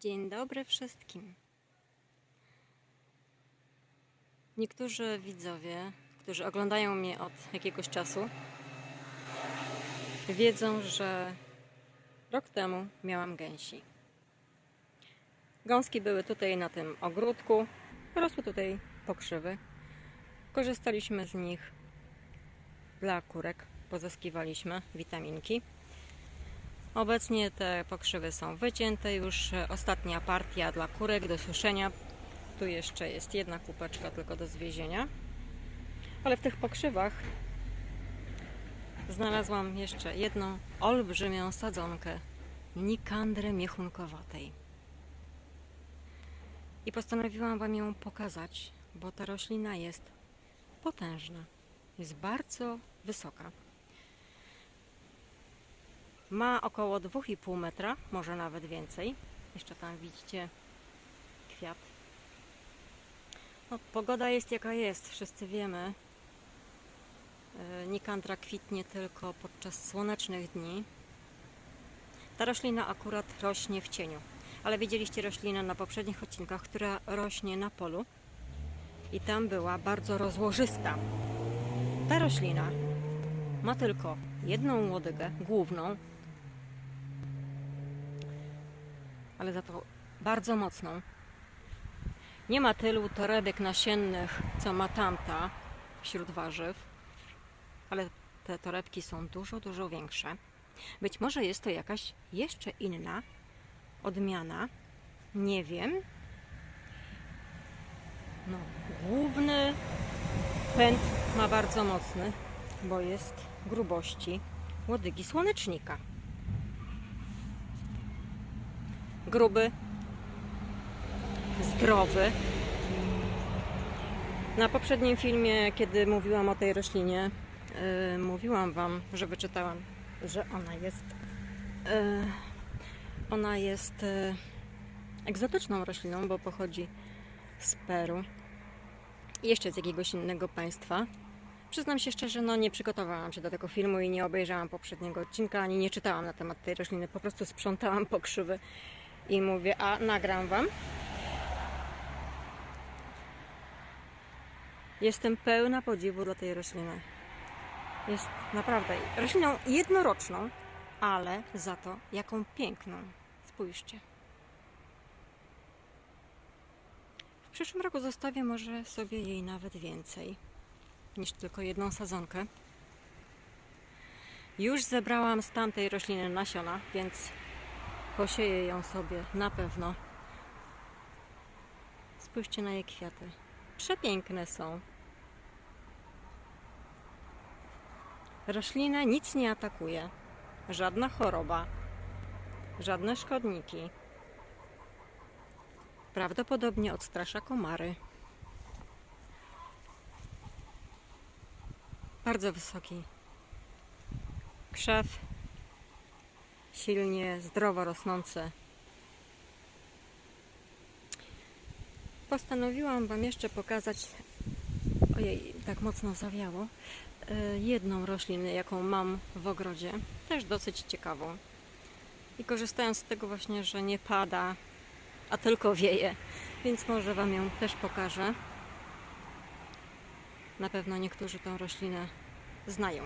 Dzień dobry wszystkim. Niektórzy widzowie, którzy oglądają mnie od jakiegoś czasu, wiedzą, że rok temu miałam gęsi. Gąski były tutaj na tym ogródku, rosły tutaj pokrzywy. Korzystaliśmy z nich dla kurek, pozyskiwaliśmy witaminki. Obecnie te pokrzywy są wycięte, już ostatnia partia dla kurek do suszenia. Tu jeszcze jest jedna kupeczka tylko do zwiezienia. Ale w tych pokrzywach znalazłam jeszcze jedną olbrzymią sadzonkę Nikandry miechunkowatej. I postanowiłam Wam ją pokazać, bo ta roślina jest potężna. Jest bardzo wysoka. Ma około 2,5 metra, może nawet więcej. Jeszcze tam widzicie kwiat. No, pogoda jest jaka jest, wszyscy wiemy. E, Nikandra kwitnie tylko podczas słonecznych dni. Ta roślina akurat rośnie w cieniu. Ale widzieliście roślinę na poprzednich odcinkach, która rośnie na polu. I tam była bardzo rozłożysta. Ta roślina ma tylko jedną łodygę główną, ale za to bardzo mocną. Nie ma tylu torebek nasiennych, co ma tamta wśród warzyw, ale te torebki są dużo, dużo większe. Być może jest to jakaś jeszcze inna odmiana. Nie wiem. No, główny pęd ma bardzo mocny, bo jest grubości łodygi słonecznika. Gruby, zdrowy. Na poprzednim filmie, kiedy mówiłam o tej roślinie, yy, mówiłam Wam, że wyczytałam, że ona jest yy, ona jest yy, egzotyczną rośliną, bo pochodzi z Peru i jeszcze z jakiegoś innego państwa. Przyznam się szczerze, no nie przygotowałam się do tego filmu i nie obejrzałam poprzedniego odcinka, ani nie czytałam na temat tej rośliny, po prostu sprzątałam pokrzywy i mówię, a nagram Wam. Jestem pełna podziwu dla tej rośliny. Jest naprawdę rośliną jednoroczną, ale za to jaką piękną. Spójrzcie. W przyszłym roku zostawię może sobie jej nawet więcej niż tylko jedną sadzonkę. Już zebrałam z tamtej rośliny nasiona, więc posieję ją sobie na pewno. Spójrzcie na jej kwiaty. Przepiękne są. Roślinę nic nie atakuje. Żadna choroba. Żadne szkodniki. Prawdopodobnie odstrasza komary. Bardzo wysoki krzew silnie, zdrowo rosnące. Postanowiłam Wam jeszcze pokazać, ojej, tak mocno zawiało, e, jedną roślinę, jaką mam w ogrodzie, też dosyć ciekawą. I korzystając z tego właśnie, że nie pada, a tylko wieje, więc może Wam ją też pokażę. Na pewno niektórzy tą roślinę znają.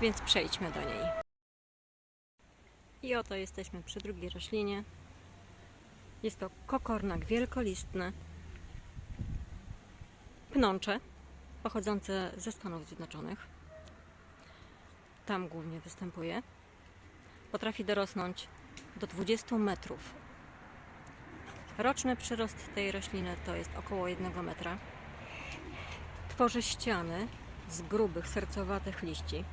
Więc przejdźmy do niej. I oto jesteśmy przy drugiej roślinie. Jest to kokornak wielkolistny, pnącze, pochodzące ze Stanów Zjednoczonych. Tam głównie występuje. Potrafi dorosnąć do 20 metrów. Roczny przyrost tej rośliny to jest około 1 metra. Tworzy ściany z grubych, sercowatych liści.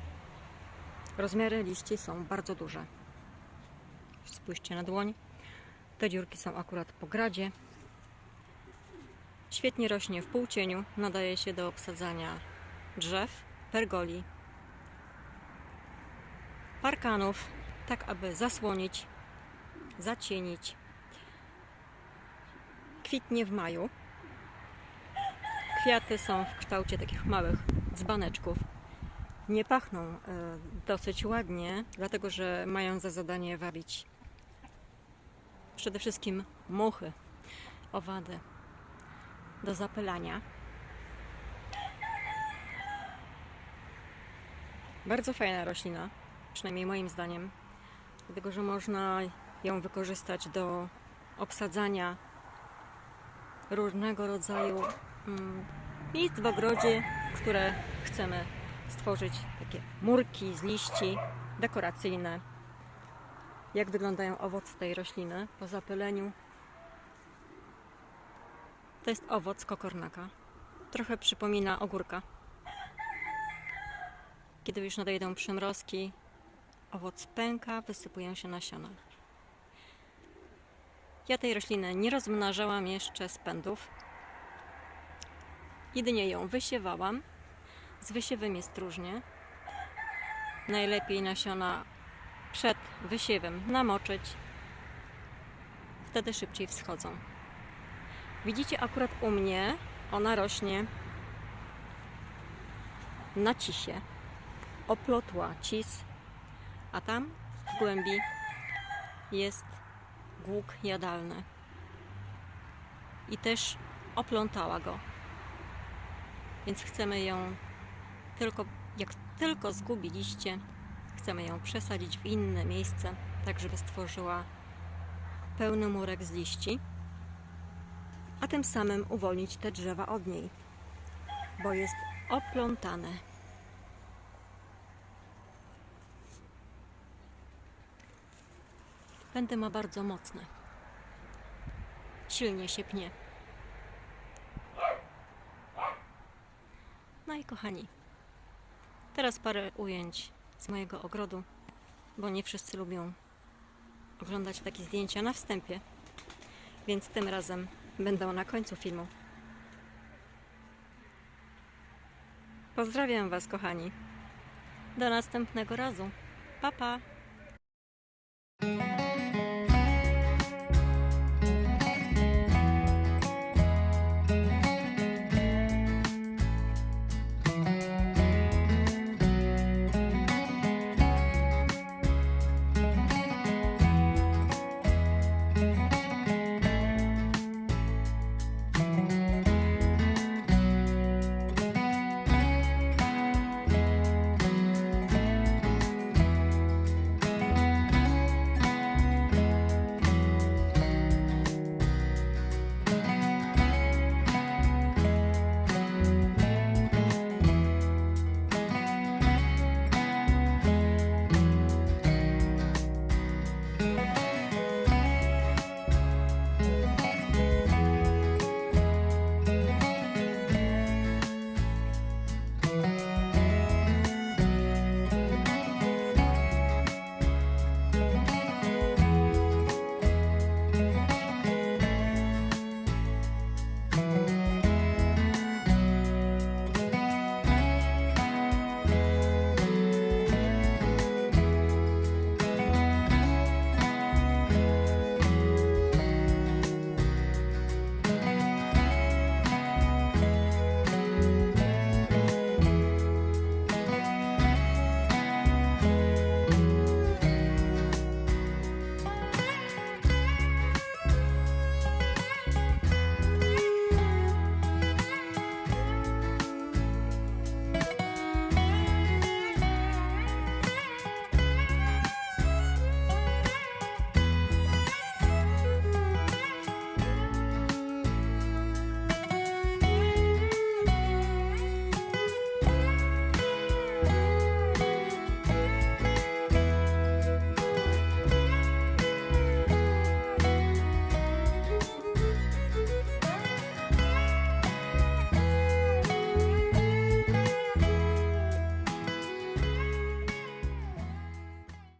Rozmiary liści są bardzo duże. Spójrzcie na dłoń. Te dziurki są akurat po gradzie. Świetnie rośnie w półcieniu. Nadaje się do obsadzania drzew, pergoli, parkanów, tak aby zasłonić, zacienić. Kwitnie w maju. Kwiaty są w kształcie takich małych dzbaneczków. Nie pachną e, dosyć ładnie, dlatego że mają za zadanie wabić przede wszystkim muchy, owady do zapylania. Bardzo fajna roślina, przynajmniej moim zdaniem, dlatego że można ją wykorzystać do obsadzania różnego rodzaju mm, miejsc w ogrodzie, które chcemy stworzyć, takie murki z liści dekoracyjne. Jak wyglądają owoce tej rośliny po zapyleniu? To jest owoc kokornaka. Trochę przypomina ogórka. Kiedy już nadejdą przymrozki, owoc pęka, wysypują się nasiona. Ja tej rośliny nie rozmnażałam jeszcze z pędów. Jedynie ją wysiewałam. Z wysiewem jest różnie. Najlepiej nasiona przed wysiewem namoczyć. Wtedy szybciej wschodzą. Widzicie, akurat u mnie ona rośnie na cisie. Oplotła cis, a tam w głębi jest głuk jadalny. I też oplątała go. Więc chcemy ją tylko, jak tylko zgubiliście, chcemy ją przesadzić w inne miejsce, tak żeby stworzyła pełny murek z liści, a tym samym uwolnić te drzewa od niej, bo jest oplątane. Pędy ma bardzo mocne. Silnie się pnie. No i kochani, teraz parę ujęć z mojego ogrodu, bo nie wszyscy lubią oglądać takie zdjęcia na wstępie, więc tym razem będą na końcu filmu. Pozdrawiam Was, kochani. Do następnego razu. Pa, pa.